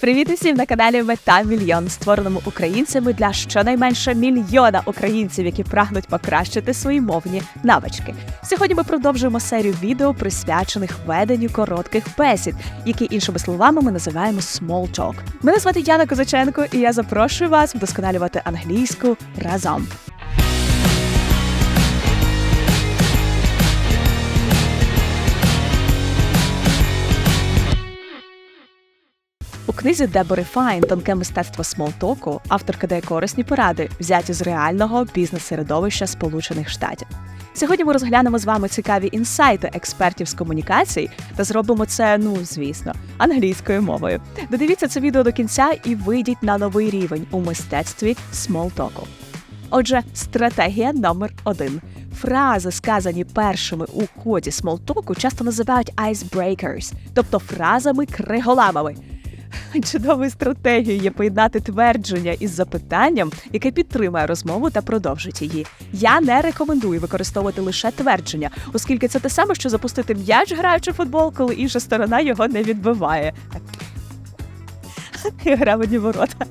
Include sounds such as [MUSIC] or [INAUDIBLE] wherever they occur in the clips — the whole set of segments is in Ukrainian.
Привіт усім на каналі Мета Мільйон, створеному українцями для щонайменше мільйона українців, які прагнуть покращити свої мовні навички. Сьогодні ми продовжуємо серію відео, присвячених веденню коротких бесід, які іншими словами ми називаємо small talk. Мене звати Яна Козаченко, і я запрошую вас вдосконалювати англійську разом. Книзі Дебори Файн Тонке мистецтво смолтоку авторка дає корисні поради, взяті з реального бізнес-середовища Сполучених Штатів. Сьогодні ми розглянемо з вами цікаві інсайти експертів з комунікацій та зробимо це, ну звісно, англійською мовою. Додивіться це відео до кінця і вийдіть на новий рівень у мистецтві смолтоку. Отже, стратегія номер один. Фрази, сказані першими у ході смолтоку, часто називають icebreakers, тобто фразами криголамами. [LAUGHS] Чудовою стратегією є поєднати твердження із запитанням, яке підтримує розмову та продовжить її. Я не рекомендую використовувати лише твердження, оскільки це те саме, що запустити м'яч, граючи в футбол, коли інша сторона його не відбиває. [LAUGHS] Гра мені ворота.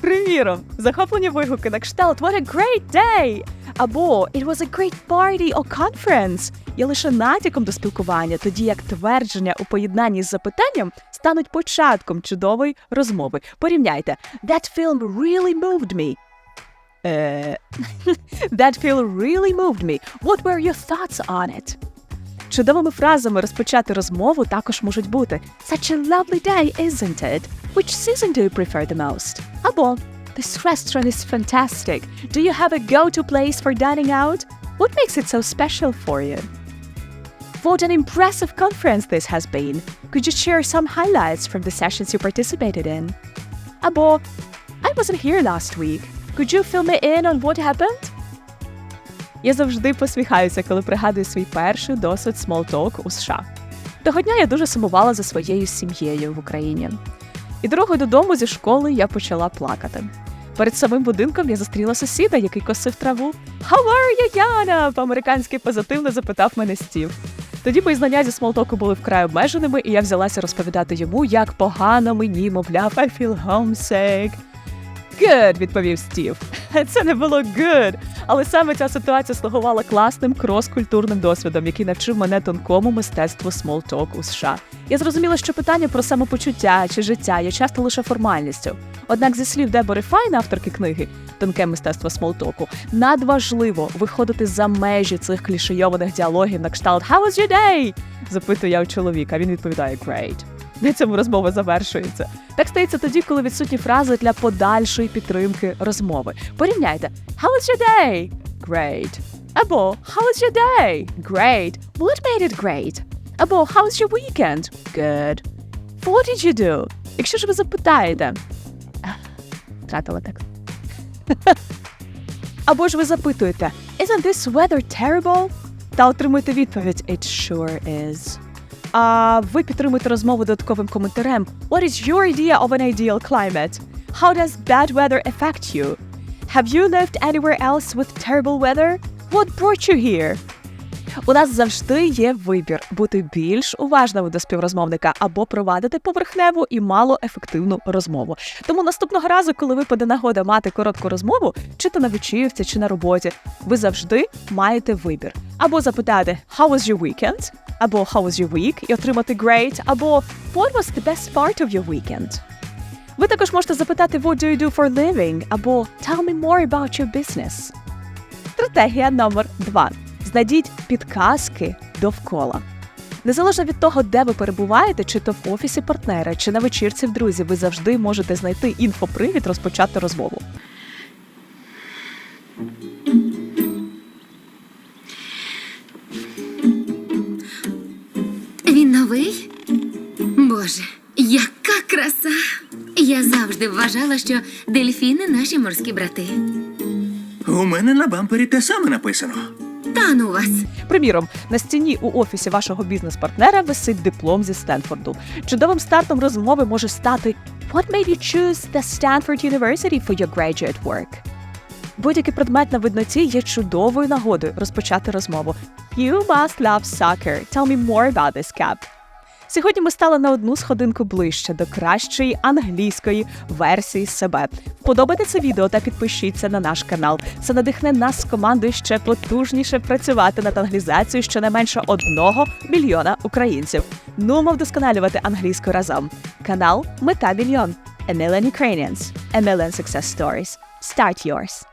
Приміром, захоплені вигуки на кшталт «What a great day!» Або «It was a great party or conference» є лише натяком до спілкування, тоді як твердження у поєднанні з запитанням стануть початком чудової розмови. Порівняйте «That film really moved me». Е, [LAUGHS] That film really moved me. What were your thoughts on it? Чудовими фразами розпочати розмову також можуть бути Such a lovely day, isn't it? Which season do you prefer the most? Або This restaurant is fantastic. Do you have a go-to place for dining out? What makes it so special for you? What an impressive conference this has been. Could you share some highlights from the sessions you participated in? Або I wasn't here last week. Could you fill me in on what happened? Я завжди посміхаюся, коли пригадую свій перший досвід смолток у США. Того дня я дуже сумувала за своєю сім'єю в Україні. І дорогою додому зі школи я почала плакати. Перед самим будинком я зустріла сусіда, який косив траву. How are you, Яна? По-американськи позитивно запитав мене стів. Тоді мої знання зі смолтоку були вкрай обмеженими, і я взялася розповідати йому, як погано мені, мовляв, I feel homesick. Good, відповів Стів. [LAUGHS] Це не було good. Але саме ця ситуація слугувала класним крос-культурним досвідом, який навчив мене тонкому мистецтву смолток у США. Я зрозуміла, що питання про самопочуття чи життя є часто лише формальністю. Однак, зі слів Дебори Файн, авторки книги Тонке мистецтво смолтоку, надважливо виходити за межі цих клішейованих діалогів на кшталт «How was your day?» запитую я у чоловіка. Він відповідає «Great». На цьому розмова завершується. Так стається тоді, коли відсутні фрази для подальшої підтримки розмови. Порівняйте How was your day? Great. Або How was your day? Great. What made it great? Або How was your weekend? Good. What did you do? Якщо ж ви запитаєте. Втратила текст. [LAUGHS] Або ж ви запитуєте Isn't this weather terrible? Та отримуєте відповідь It sure is. А ви підтримуєте розмову додатковим коментарем. What is your idea of an ideal climate? How does bad weather affect you? Have you lived anywhere else with terrible weather? What brought you here? У нас завжди є вибір бути більш уважними до співрозмовника або провадити поверхневу і малоефективну розмову. Тому наступного разу, коли випаде нагода мати коротку розмову, чи то на вечірці, чи на роботі, ви завжди маєте вибір. Або запитати «How was your weekend?» Або «How was your week?» і отримати «Great», або «What was the best part of your weekend?» Ви також можете запитати «What do you do for a living?» або «Tell me more about your business». Стратегія номер два. Знайдіть підказки довкола. Незалежно від того, де ви перебуваєте, чи то в офісі партнера, чи на вечірці в друзі, ви завжди можете знайти інфопривід розпочати розмову. Боже, яка краса! Я завжди вважала, що дельфіни наші морські брати. У мене на бампері те саме написано. Та ну вас. Приміром, на стіні у офісі вашого бізнес-партнера висить диплом зі Стенфорду. Чудовим стартом розмови може стати What made you choose the Stanford University for your graduate work? Будь-який предмет на видноті є чудовою нагодою розпочати розмову. You must love soccer. Tell me more about this cap. Сьогодні ми стали на одну сходинку ближче до кращої англійської версії себе. Вподобайте це відео та підпишіться на наш канал. Це надихне нас з командою ще потужніше працювати над англізацією щонайменше одного мільйона українців. Ну, мов вдосконалювати англійську разом. Канал Мета мільйон. Million Ukrainians. Million success stories. Start yours.